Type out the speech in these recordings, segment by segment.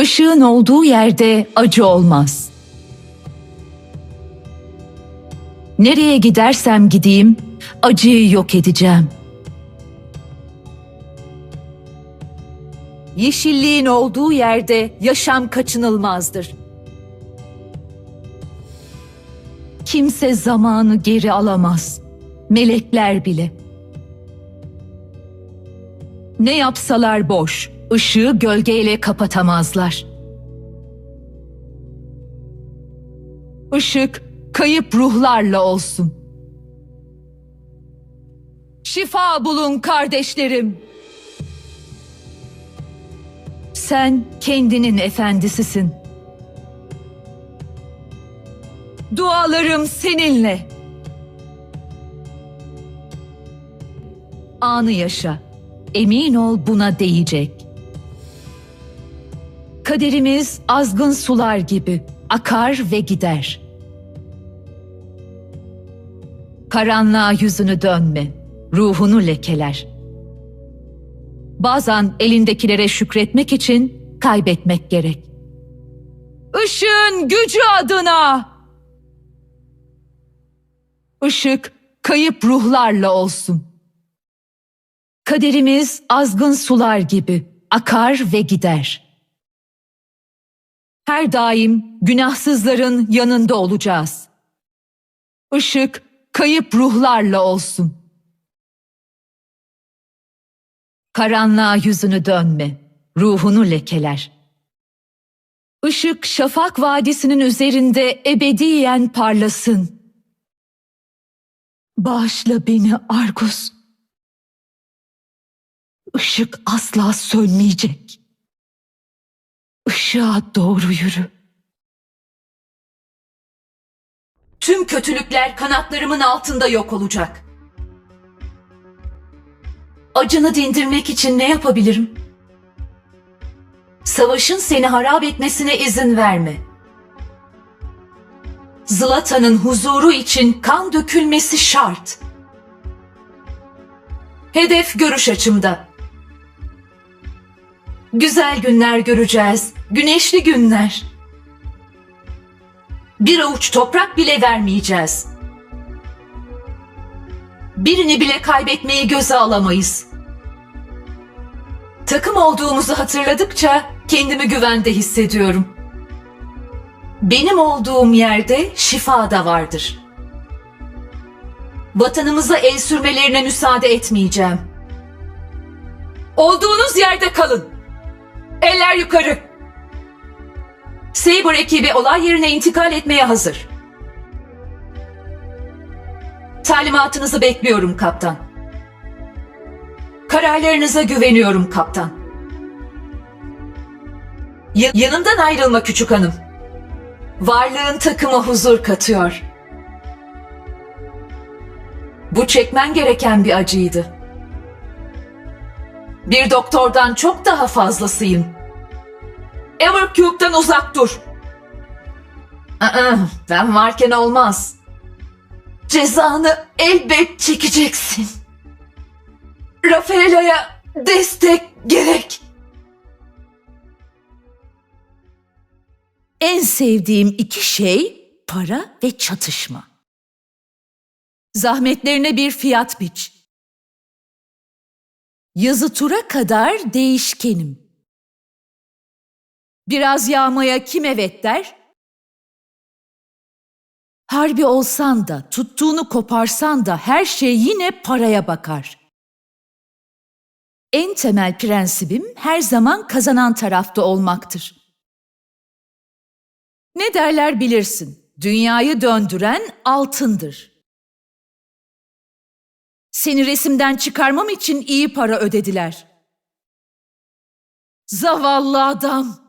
Işığın olduğu yerde acı olmaz. Nereye gidersem gideyim, acıyı yok edeceğim. Yeşilliğin olduğu yerde yaşam kaçınılmazdır. Kimse zamanı geri alamaz. Melekler bile. Ne yapsalar boş, ışığı gölgeyle kapatamazlar. Işık kayıp ruhlarla olsun. Şifa bulun kardeşlerim. Sen kendinin efendisisin. Dualarım seninle. Anı yaşa. Emin ol buna değecek. Kaderimiz azgın sular gibi akar ve gider. Karanlığa yüzünü dönme, ruhunu lekeler. Bazen elindekilere şükretmek için kaybetmek gerek. Işığın gücü adına! Işık kayıp ruhlarla olsun. Kaderimiz azgın sular gibi akar ve gider. Her daim günahsızların yanında olacağız. Işık kayıp ruhlarla olsun. Karanlığa yüzünü dönme, ruhunu lekeler. Işık şafak vadisinin üzerinde ebediyen parlasın. Bağışla beni Argus. Işık asla sönmeyecek. Işığa doğru yürü. Tüm kötülükler kanatlarımın altında yok olacak. Acını dindirmek için ne yapabilirim? Savaşın seni harap etmesine izin verme. Zlatan'ın huzuru için kan dökülmesi şart. Hedef görüş açımda. Güzel günler göreceğiz. Güneşli günler. Bir avuç toprak bile vermeyeceğiz. Birini bile kaybetmeyi göze alamayız. Takım olduğumuzu hatırladıkça kendimi güvende hissediyorum. Benim olduğum yerde şifa da vardır. Vatanımıza el sürmelerine müsaade etmeyeceğim. Olduğunuz yerde kalın. Eller yukarı. Saber ekibi olay yerine intikal etmeye hazır. Talimatınızı bekliyorum kaptan. Kararlarınıza güveniyorum kaptan. Ya- yanımdan ayrılma küçük hanım. Varlığın takıma huzur katıyor. Bu çekmen gereken bir acıydı. Bir doktordan çok daha fazlasıyım. Evercube'dan uzak dur. Aa, ben varken olmaz. Cezanı elbet çekeceksin. Rafaela'ya destek gerek. En sevdiğim iki şey para ve çatışma. Zahmetlerine bir fiyat biç. Yazı tura kadar değişkenim. Biraz yağmaya kim evet der? Harbi olsan da, tuttuğunu koparsan da her şey yine paraya bakar. En temel prensibim her zaman kazanan tarafta olmaktır. Ne derler bilirsin, dünyayı döndüren altındır. Seni resimden çıkarmam için iyi para ödediler. Zavallı adam.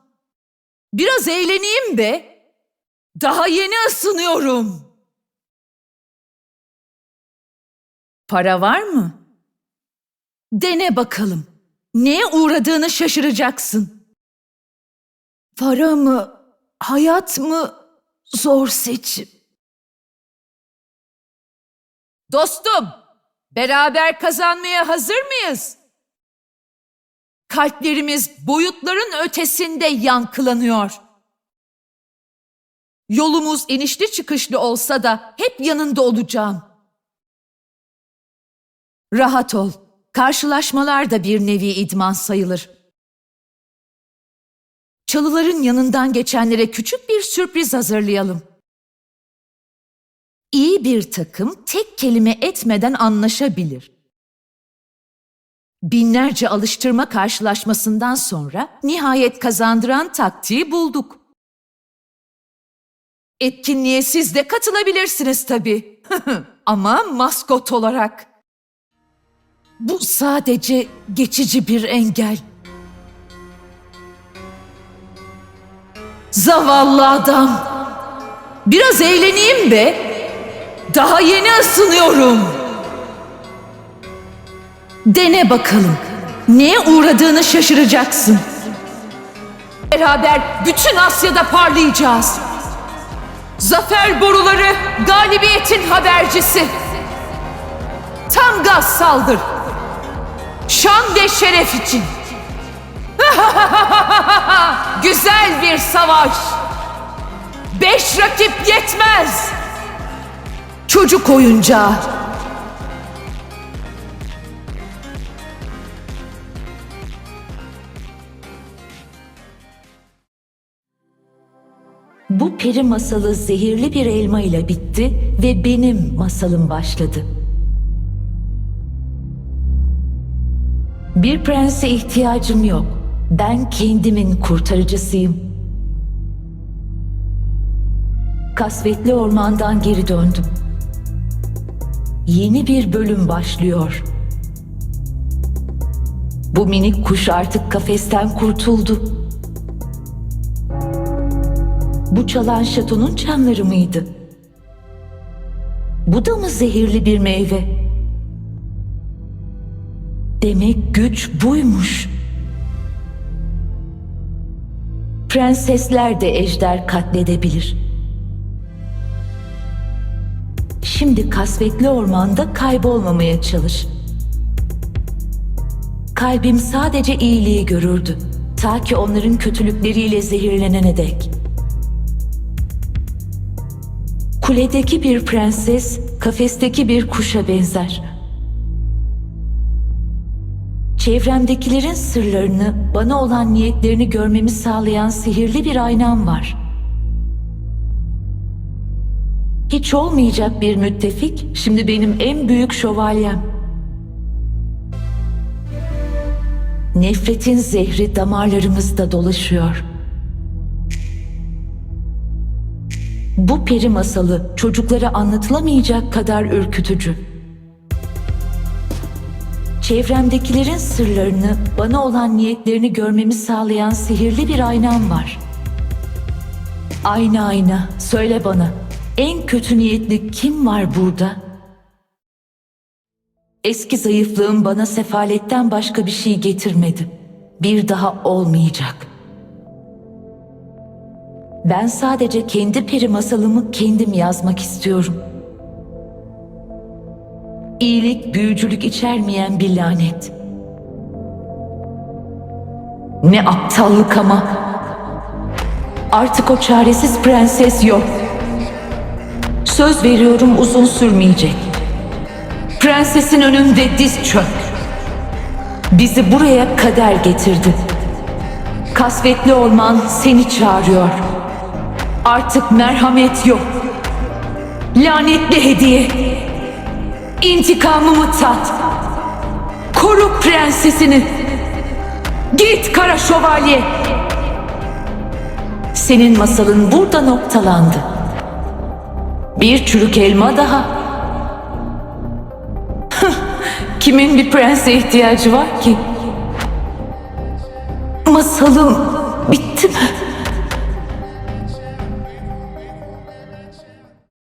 Biraz eğleneyim be. Daha yeni ısınıyorum. Para var mı? Dene bakalım. Neye uğradığını şaşıracaksın. Para mı, hayat mı zor seçim. Dostum, beraber kazanmaya hazır mıyız? Kalplerimiz boyutların ötesinde yankılanıyor. Yolumuz inişli çıkışlı olsa da hep yanında olacağım. Rahat ol. Karşılaşmalar da bir nevi idman sayılır. Çalıların yanından geçenlere küçük bir sürpriz hazırlayalım. İyi bir takım tek kelime etmeden anlaşabilir. Binlerce alıştırma karşılaşmasından sonra nihayet kazandıran taktiği bulduk. Etkinliğe siz de katılabilirsiniz tabii. Ama maskot olarak. Bu sadece geçici bir engel. Zavallı adam. Biraz eğleneyim be. Daha yeni ısınıyorum. Dene bakalım. Neye uğradığını şaşıracaksın. Beraber bütün Asya'da parlayacağız. Zafer boruları galibiyetin habercisi. Tam gaz saldır. Şan ve şeref için. Güzel bir savaş. Beş rakip yetmez. Çocuk oyuncağı. Bu peri masalı zehirli bir elma ile bitti ve benim masalım başladı. Bir prense ihtiyacım yok. Ben kendimin kurtarıcısıyım. Kasvetli ormandan geri döndüm. Yeni bir bölüm başlıyor. Bu minik kuş artık kafesten kurtuldu. Bu çalan şatonun çanları mıydı? Bu da mı zehirli bir meyve? Demek güç buymuş. Prensesler de ejder katledebilir. Şimdi kasvetli ormanda kaybolmamaya çalış. Kalbim sadece iyiliği görürdü. Ta ki onların kötülükleriyle zehirlenene dek. Kuledeki bir prenses, kafesteki bir kuşa benzer. Çevremdekilerin sırlarını, bana olan niyetlerini görmemi sağlayan sihirli bir aynam var. Hiç olmayacak bir müttefik, şimdi benim en büyük şövalyem. Nefretin zehri damarlarımızda dolaşıyor.'' Bu peri masalı çocuklara anlatılamayacak kadar ürkütücü. Çevremdekilerin sırlarını, bana olan niyetlerini görmemi sağlayan sihirli bir aynam var. Ayna ayna, söyle bana, en kötü niyetli kim var burada? Eski zayıflığım bana sefaletten başka bir şey getirmedi. Bir daha olmayacak.'' Ben sadece kendi peri masalımı kendim yazmak istiyorum. İyilik, büyücülük içermeyen bir lanet. Ne aptallık ama. Artık o çaresiz prenses yok. Söz veriyorum uzun sürmeyecek. Prensesin önünde diz çök. Bizi buraya kader getirdi. Kasvetli orman seni çağırıyor. Artık merhamet yok. Lanetli hediye. İntikamımı tat. Koru prensesini. Git kara şövalye. Senin masalın burada noktalandı. Bir çürük elma daha. Kimin bir prense ihtiyacı var ki? Masalım bitti mi?